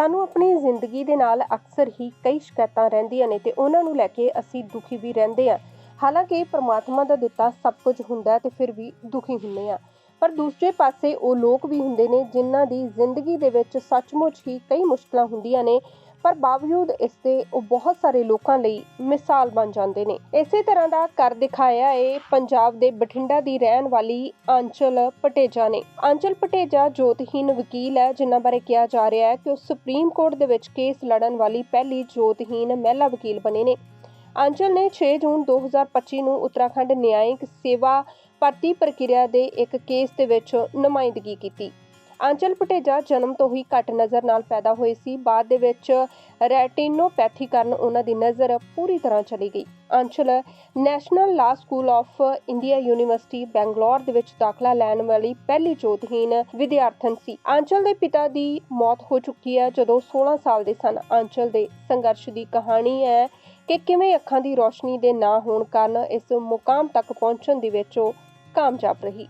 ਸਾਨੂੰ ਆਪਣੀ ਜ਼ਿੰਦਗੀ ਦੇ ਨਾਲ ਅਕਸਰ ਹੀ ਕਈ ਸ਼ਿਕਾਇਤਾਂ ਰਹਿੰਦੀਆਂ ਨੇ ਤੇ ਉਹਨਾਂ ਨੂੰ ਲੈ ਕੇ ਅਸੀਂ ਦੁਖੀ ਵੀ ਰਹਿੰਦੇ ਹਾਂ। ਹਾਲਾਂਕਿ ਪ੍ਰਮਾਤਮਾ ਦਾ ਦਿੱਤਾ ਸਭ ਕੁਝ ਹੁੰਦਾ ਹੈ ਤੇ ਫਿਰ ਵੀ ਦੁਖੀ ਹੁੰਦੇ ਹਾਂ। ਪਰ ਦੂਸਰੇ ਪਾਸੇ ਉਹ ਲੋਕ ਵੀ ਹੁੰਦੇ ਨੇ ਜਿਨ੍ਹਾਂ ਦੀ ਜ਼ਿੰਦਗੀ ਦੇ ਵਿੱਚ ਸੱਚਮੁੱਚ ਹੀ ਕਈ ਮੁਸ਼ਕਲਾਂ ਹੁੰਦੀਆਂ ਨੇ ਪਰ ਬਾਵਜੂਦ ਇਸ ਦੇ ਉਹ ਬਹੁਤ ਸਾਰੇ ਲੋਕਾਂ ਲਈ ਮਿਸਾਲ ਬਣ ਜਾਂਦੇ ਨੇ। ਇਸੇ ਤਰ੍ਹਾਂ ਦਾ ਕਰ ਦਿਖਾਇਆ ਏ ਪੰਜਾਬ ਦੇ ਬਠਿੰਡਾ ਦੀ ਰਹਿਣ ਵਾਲੀ ਆਂਚਲ ਪਟੇਜਾ ਨੇ। ਆਂਚਲ ਪਟੇਜਾ ਜੋਤਹੀਨ ਵਕੀਲ ਹੈ, ਜਿਨ੍ਹਾਂ ਬਾਰੇ ਕਿਹਾ ਜਾ ਰਿਹਾ ਹੈ ਕਿ ਉਹ ਸੁਪਰੀਮ ਕੋਰਟ ਦੇ ਵਿੱਚ ਕੇਸ ਲੜਨ ਵਾਲੀ ਪਹਿਲੀ ਜੋਤਹੀਨ ਮਹਿਲਾ ਵਕੀਲ ਬਣੇ ਨੇ। ਆਂਚਲ ਨੇ 6 ਜੂਨ 2025 ਨੂੰ ਉੱਤਰਾਖੰਡ ਨਿਆਇਕ ਸੇਵਾ ਭਰਤੀ ਪ੍ਰਕਿਰਿਆ ਦੇ ਇੱਕ ਕੇਸ ਦੇ ਵਿੱਚ ਨੁਮਾਇੰਦਗੀ ਕੀਤੀ। ਆਂਚਲ ਭਟੇਜਾ ਜਨਮ ਤੋਂ ਹੀ ਘੱਟ ਨਜ਼ਰ ਨਾਲ ਪੈਦਾ ਹੋਏ ਸੀ। ਬਾਅਦ ਦੇ ਵਿੱਚ ਰੈਟਿਨੋਪੈਥੀ ਕਾਰਨ ਉਹਨਾਂ ਦੀ ਨਜ਼ਰ ਪੂਰੀ ਤਰ੍ਹਾਂ ਚਲੀ ਗਈ। Anchal national law school of India university Bangalore ਦੇ ਵਿੱਚ ਦਾਖਲਾ ਲੈਣ ਵਾਲੀ ਪਹਿਲੀ ਜੋਤਹੀਨ ਵਿਦਿਆਰਥਣ ਸੀ। ਆਂਚਲ ਦੇ ਪਿਤਾ ਦੀ ਮੌਤ ਹੋ ਚੁੱਕੀ ਹੈ ਜਦੋਂ 16 ਸਾਲ ਦੇ ਸਨ। ਆਂਚਲ ਦੇ ਸੰਘਰਸ਼ ਦੀ ਕਹਾਣੀ ਹੈ ਕਿ ਕਿਵੇਂ ਅੱਖਾਂ ਦੀ ਰੋਸ਼ਨੀ ਦੇ ਨਾ ਹੋਣ ਕਾਰਨ ਇਸ ਮੁਕਾਮ ਤੱਕ ਪਹੁੰਚਣ ਦੇ ਵਿੱਚ ਉਹ ਕਾਮਯਾਬ ਰਹੀ।